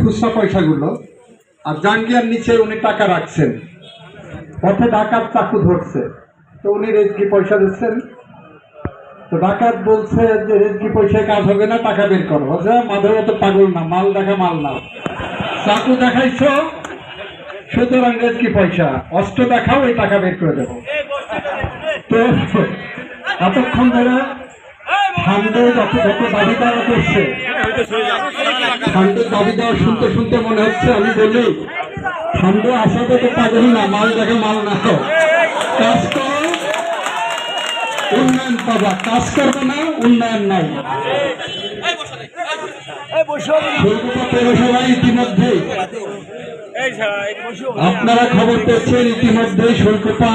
খুচরা পয়সাগুলো আর জাঙ্গিয়ার নিচে উনি টাকা রাখছেন। পথে ডাকাত চাকু ধরছে। তো উনি রেজকি পয়সা দিচ্ছেন। তো ডাকাত বলছে যে রেজকি পয়সায় কাজ হবে না, টাকা বের করো। বলছে মাধব তো পাগল না, মাল দেখা মাল না। চাকু দেখাইছো, সুতরাং রেজকি পয়সা। অস্ত্র দেখাও, এই টাকা বের করে দেবো। তো এতক্ষণ ধরে ঠান্ডে যত যত দাবি করছে ঠান্ডের দাবি দেওয়া শুনতে শুনতে মনে হচ্ছে, আমি বলি ঠান্ডে আসাতে তো পাগল না, মাল দেখে মাল না কাজ উন্নয়ন পাবা কাজ করবে না, উন্নয়ন নাই। আপনারা খবর পেয়েছেন ইতিমধ্যে শৈলকুপা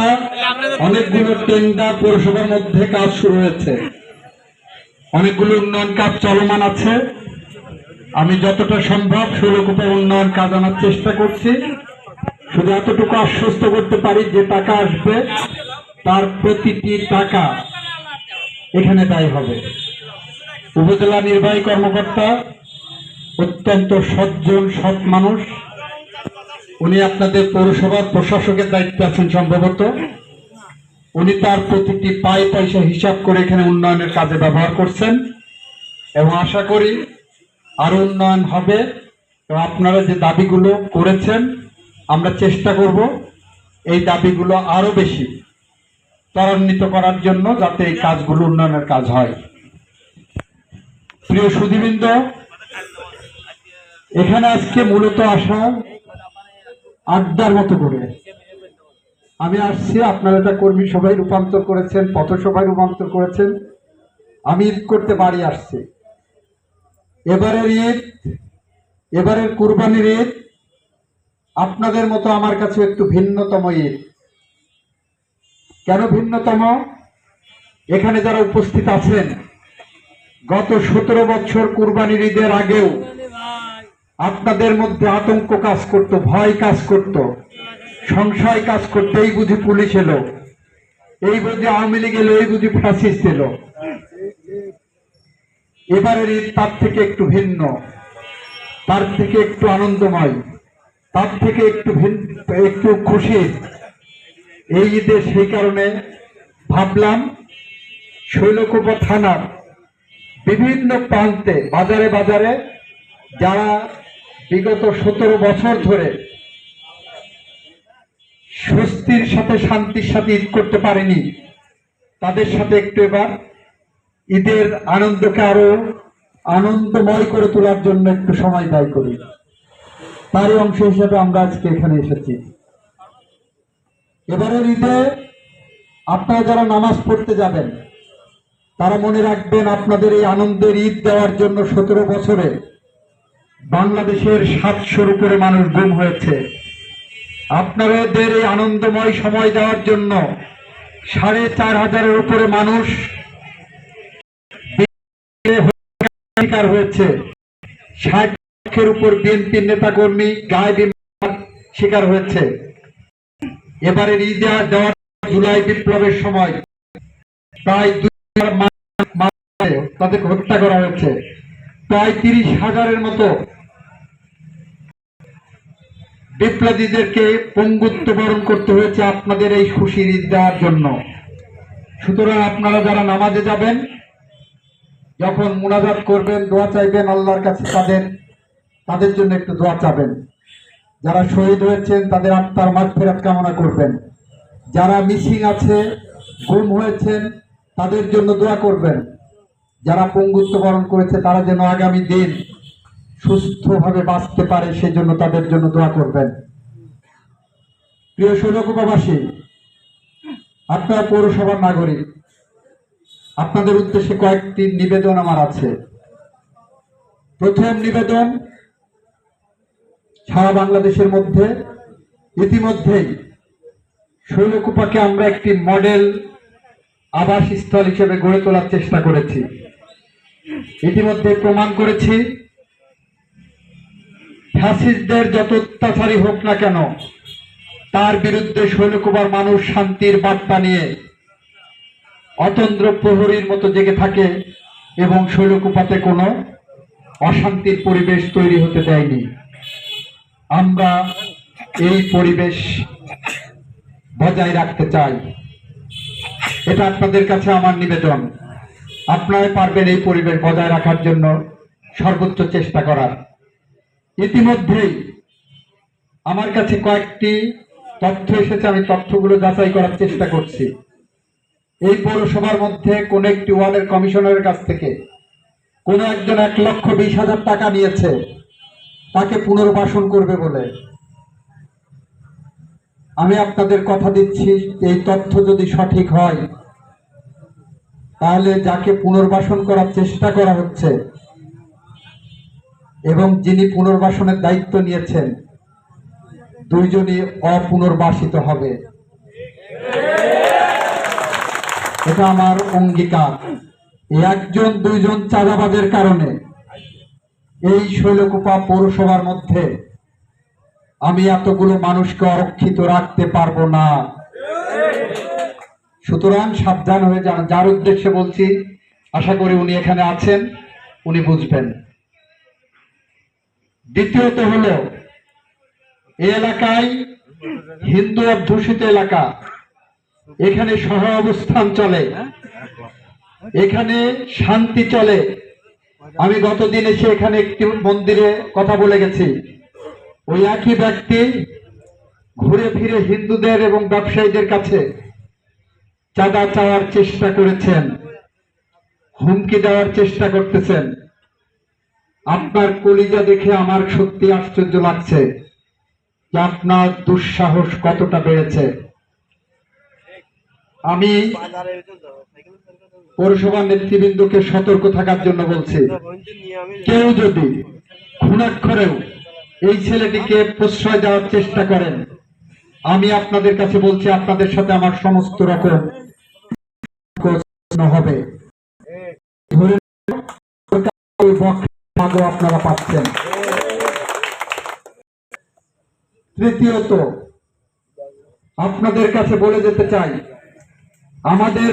অনেকগুলো টেন্ডার পৌরসভার মধ্যে কাজ শুরু হয়েছে। অনেকগুলো উন্নয়ন কাজ চলমান আছে। আমি যতটা সম্ভব শৈলকুপা উন্নয়ন কাজ আনার চেষ্টা করছি। শুধু এতটুকু আশ্বস্ত করতে পারি যে টাকা আসবে, তার প্রতিটি টাকা এখানে দায়ী হবে। উপজেলা নির্বাহী কর্মকর্তা, অত্যন্ত সজ্জন, সৎ মানুষ। উনি আপনাদের পৌরসভার প্রশাসকের দায়িত্বে আছেন সম্ভবত। উনি তার প্রতিটি পাই পয়সা হিসাব করে এখানে উন্নয়নের কাজে ব্যবহার করছেন। এবং আশা করি আরও উন্নয়ন হবে। এবং আপনারা যে দাবিগুলো করেছেন, আমরা চেষ্টা করব এই দাবিগুলো আরও বেশি ত্বরান্বিত করার জন্য যাতে এই কাজগুলো উন্নয়নের কাজ হয়। প্রিয় সুধীবৃন্দ, এখানে আজকে মূলত আসা আড্ডার মতো করে। আমি আসছি, আপনারা এটা কর্মী সভায় রূপান্তর করেছেন, পথসভায় রূপান্তর করেছেন, আমি ঈদ করতে বাড়ি আসছি। এবারের ঈদ, এবারের কুরবানির ঈদ, আপনাদের মতো আমার কাছে একটু ভিন্নতম ঈদ। কেন ভিন্নতম? এখানে যারা উপস্থিত আছেন, গত সতেরো বছর কুরবানির ঈদের আগেও আপনাদের মধ্যে আতঙ্ক কাজ করত, ভয় কাজ করত, সংশয় কাজ করতে, এই বুঝি পুলিশ এলো, এই বুঝি আওয়ামী লীগ এলো, এই বুঝি ফ্যাসিস্ট এলো। এবারের ঈদ তার থেকে একটু ভিন্ন। তার থেকে একটু আনন্দময়। তার থেকে একটু একটু খুশি। এই ঈদে সেই কারণে ভাবলাম শৈলকুপা থানার বিভিন্ন প্রান্তে, বাজারে বাজারে, যারা বিগত সতেরো বছর ধরে স্বস্তির সাথে শান্তির সাথে ঈদ করতে পারেনি, তাদের সাথে একটু এবার ঈদের আনন্দকে আরও আনন্দময় করে তোলার জন্য একটু সময় ব্যয় করি। তারই অংশ হিসেবে আমরা আজকে এখানে এসেছি। এবারের ঈদে আপনারা যারা নামাজ পড়তে যাবেন, তারা মনে রাখবেন আপনাদের এই আনন্দের ঈদ দেওয়ার জন্য সতেরো বছরে বাংলাদেশের সাতশোর উপরে মানুষ গুম হয়েছে। আপনাদের এই আনন্দময় সময় দেওয়ার জন্য সাড়ে চার হাজারের উপরে মানুষ শিকার হয়েছে। ষাট লক্ষের উপর বিএনপির নেতাকর্মী গায়ে শিকার হয়েছে। এবারের ঈদ দেওয়ার জুলাই বিপ্লবের সময় প্রায় দুই তাদেরকে হত্যা করা হয়েছে। প্রায় তিরিশ হাজারের মতো বিপ্লবীদেরকে পঙ্গুত্ব বরণ করতে হয়েছে আপনাদের এই খুশির ঈদ দেওয়ার জন্য। সুতরাং আপনারা যারা নামাজে যাবেন যখন মুনাজাত করবেন, দোয়া চাইবেন আল্লাহর কাছে, তাদের তাদের জন্য একটু দোয়া চাবেন। যারা শহীদ হয়েছেন, তাদের আত্মার মাঠ ফেরাত কামনা করবেন। যারা মিসিং আছে, গুম হয়েছেন, তাদের জন্য দোয়া করবেন। যারা পঙ্গুত্ব বরণ করেছে, তারা যেন আগামী দিন সুস্থভাবে বাঁচতে পারে, সেজন্য তাদের জন্য দোয়া করবেন। প্রিয় সৌরকুপাবাসী আপনারা পৌরসভার নাগরিক আপনাদের উদ্দেশ্যে কয়েকটি নিবেদন আমার আছে। প্রথম নিবেদন, সারা বাংলাদেশের মধ্যে ইতিমধ্যেই শৈলকুপাকে আমরা একটি মডেল আবাসস্থল হিসেবে গড়ে তোলার চেষ্টা করেছি। ইতিমধ্যে প্রমাণ করেছি, ফ্যাসিস্টদের যত অত্যাচারী হোক না কেন, তার বিরুদ্ধে শৈলকুমার মানুষ শান্তির বার্তা নিয়ে অতন্দ্র প্রহরীর মতো জেগে থাকে এবং শৈলকুপাতে কোনো অশান্তির পরিবেশ তৈরি হতে দেয়নি। আমরা এই পরিবেশ বজায় রাখতে চাই। এটা আপনাদের কাছে আমার নিবেদন। আপনারা পারবেন এই পরিবেশ বজায় রাখার জন্য সর্বোচ্চ চেষ্টা করার। ইতিমধ্যেই আমার কাছে কয়েকটি তথ্য এসেছে, আমি তথ্যগুলো যাচাই করার চেষ্টা করছি। এই পৌরসভার মধ্যে কোন একটি ওয়ার্ডের কমিশনারের কাছ থেকে কোন একজন এক লক্ষ বিশ হাজার টাকা নিয়েছে, তাকে পুনর্বাসন করবে বলে। আমি আপনাদের কথা দিচ্ছি, এই তথ্য যদি সঠিক হয়, তাহলে যাকে পুনর্বাসন করার চেষ্টা করা হচ্ছে, এবং যিনি পুনর্বাসনের দায়িত্ব নিয়েছেন, দুইজনই অপুনর্বাসিত হবে। এটা আমার অঙ্গীকার। একজন, দুইজন চাঁদাবাজের কারণে। এই শৈলকুপা পৌরসভার মধ্যে আমি এতগুলো মানুষকে অরক্ষিত রাখতে পারব না। সুতরাং সাবধান হয়ে যান। যার উদ্দেশ্যে বলছি, আশা করি উনি এখানে আছেন, উনি বুঝবেন। দ্বিতীয়ত হলো এলাকায় হিন্দু অধ্যুষিত এলাকা। এখানে সহ অবস্থান চলে। এখানে শান্তি চলে। আমি গতদিন এসে এখানে একটি মন্দিরে কথা বলে গেছি। ওই একই ব্যক্তি ঘুরে ফিরে হিন্দুদের এবং ব্যবসায়ীদের কাছে চাঁদা চাওয়ার চেষ্টা করেছেন, হুমকি দেওয়ার চেষ্টা করতেছেন। আপনার কলিজা দেখে আমার সত্যি আশ্চর্য লাগছে যে আপনার দুঃসাহস কতটা বেড়েছে। আমি পৌরসভা নেতৃবৃন্দকে সতর্ক থাকার জন্য বলছি, কেউ যদি খুনাক্ষরেও এই ছেলেটিকে প্রশ্রয় দেওয়ার চেষ্টা করেন, আমি আপনাদের কাছে বলছি, আপনাদের সাথে আমার সমস্ত রকম হবে। আপনারা পাচ্ছেন। তৃতীয়ত, আপনাদের কাছে বলে যেতে চাই আমাদের